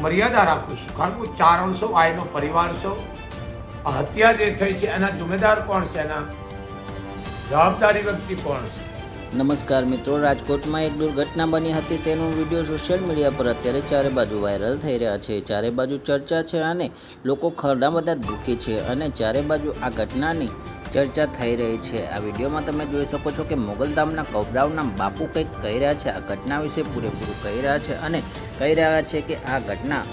મર્યાદા રાખું છું. કારણ કે ચારણ છો, આયનો પરિવાર છો. હત્યા જે થઈ છે, એના જુમેદાર કોણ છે? એના જવાબદારી વ્યક્તિ કોણ છે? નમસ્કાર મિત્રો, રાજકોટમાં એક દુર્ઘટના બની હતી. તેનો વીડિયો સોશિયલ મીડિયા પર અત્યારે ચારે બાજુ વાયરલ થઈ રહ્યા છે. ચારે બાજુ ચર્ચા છે અને લોકો ઘણા બધા દુઃખી છે અને ચારે બાજુ આ ઘટનાની ચર્ચા થઈ રહી છે. આ વિડીયોમાં તમે જોઈ શકો છો કે મોગલધામના કૌબરાવના બાપુ કંઈક કહી રહ્યા છે. આ ઘટના વિશે પૂરેપૂરું કહી રહ્યા છે અને કહી રહ્યા છે કે આ ઘટના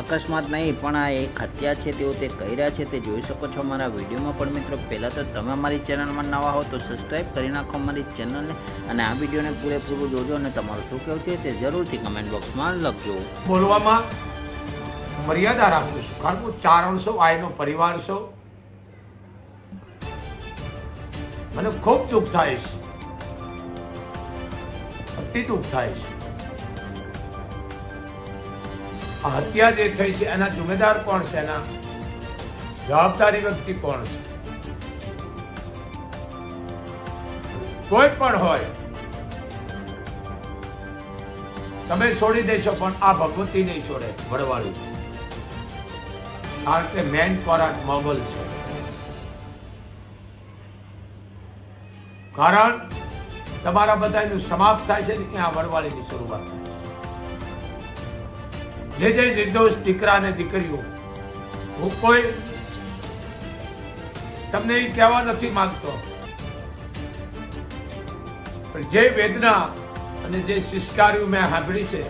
અકસ્માત નહીં, પણ આ એક હત્યા છે, તેઓ તે કહી રહ્યા છે, તે જોઈ શકો છો મારા વિડીયોમાં. પણ મિત્રો, પહેલાં તો તમે અમારી ચેનલમાં નવા હો તો સબસ્ક્રાઈબ કરી નાખો અમારી ચેનલને અને આ વિડીયોને પૂરેપૂરું જોજો અને તમારું શું કહેવું છે તે જરૂરથી કમેન્ટ બોક્સમાં લખજો. બોલવામાં મર્યાદા રાખું છું કારણ કે ચારણ છો આયનો પરિવાર છો. મને ખૂબ દુઃખ થાય છે. અતિ દુઃખ થાય છે. આ હત્યા જે થઈ છે, એના જુમેદાર કોણ છે? એના જવાબદારી વ્યક્તિ કોણ છે? કોઈ પણ હોય, તમે છોડી દેશો, પણ આ ભગવતી નહીં છોડે, વડવાળી. કારણ કે મેન ખોરાક મોગલ છે. કારણ, તમારા બધાનું સમાપ્ત થાય છે ત્યાં વડવાળીની શરૂઆત. થાય જે જે નિર્દોષ દીકરા અને દીકરીઓ, હું કોઈ તમને એ કહેવા નથી માંગતો. પણ જે વેદના અને જે શિષ્કાર્યું મેં સાંભળી છે,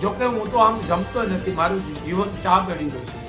જોકે હું તો આમ જમતો નથી, મારું જીવન ચા ગળી ગયું છે.